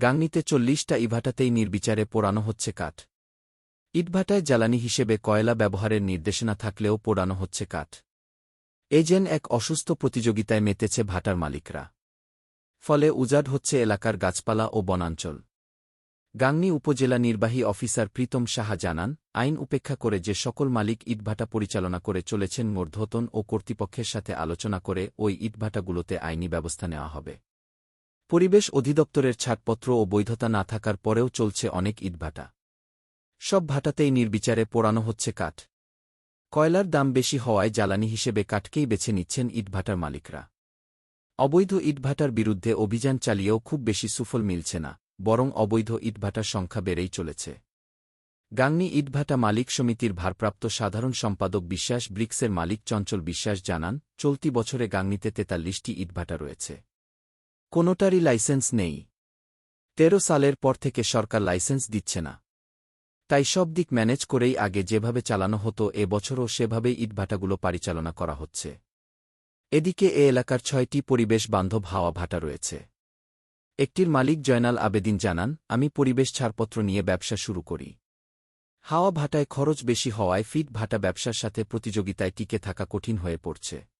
গাংনিতে চল্লিশটা ইভাটাতেই নির্বিচারে পোড়ানো হচ্ছে কাঠ। ইটভাটায় জ্বালানি হিসেবে কয়লা ব্যবহারের নির্দেশনা থাকলেও পোড়ানো হচ্ছে কাঠ। এজেন এক অসুস্থ প্রতিযোগিতায় মেতেছে ভাটার মালিকরা। ফলে উজাড় হচ্ছে এলাকার গাছপালা ও বনাঞ্চল। গাংনী উপজেলা নির্বাহী অফিসার প্রীতম সাহা জানান, আইন উপেক্ষা করে যে সকল মালিক ইটভাটা পরিচালনা করে চলেছেন মূর্ধতন ও কর্তৃপক্ষের সাথে আলোচনা করে ওই ইটভাটাগুলোতে আইনি ব্যবস্থা নেওয়া হবে। পরিবেশ অধিদপ্তরের ছাড়পত্র ও বৈধতা না থাকার পরেও চলছে অনেক ইটভাটা সব ভাটাতেই নির্বিচারে পোড়ানো হচ্ছে কাঠ। কয়লার দাম বেশি হওয়ায় জ্বালানি হিসেবে কাঠকেই বেছে নিচ্ছেন ইটভাটার মালিকরা। অবৈধ ইটভাটার বিরুদ্ধে অভিযান চালিয়েও খুব বেশি সুফল মিলছে না, বরং অবৈধ ইটভাটার সংখ্যা বেড়েই চলেছে। গাংনী ইটভাটা মালিক সমিতির ভারপ্রাপ্ত সাধারণ সম্পাদক বিশ্বাস ব্রিক্সের মালিক চঞ্চল বিশ্বাস জানান, চলতি বছরে গাংনীতে তেতাল্লিশটি ইটভাটা রয়েছে। কোনোটারই লাইসেন্স নেই। তেরো সালের পর থেকে সরকার লাইসেন্স দিচ্ছে না। তাই সব দিক ম্যানেজ করেই আগে যেভাবে চালানো হতো, এ বছরও সেভাবেই ইটভাটাগুলো পরিচালনা করা হচ্ছে। এদিকে এ এলাকার ছয়টি পরিবেশ বান্ধব হাওয়া ভাটা রয়েছে। একটির মালিক জয়নাল আবেদিন জানান, আমি পরিবেশ ছাড়পত্র নিয়ে ব্যবসা শুরু করি। হাওয়া ভাটায় খরচ বেশি হওয়ায় ফিট ভাটা ব্যবসার সাথে প্রতিযোগিতায় টিকে থাকা কঠিন হয়ে পড়ছে।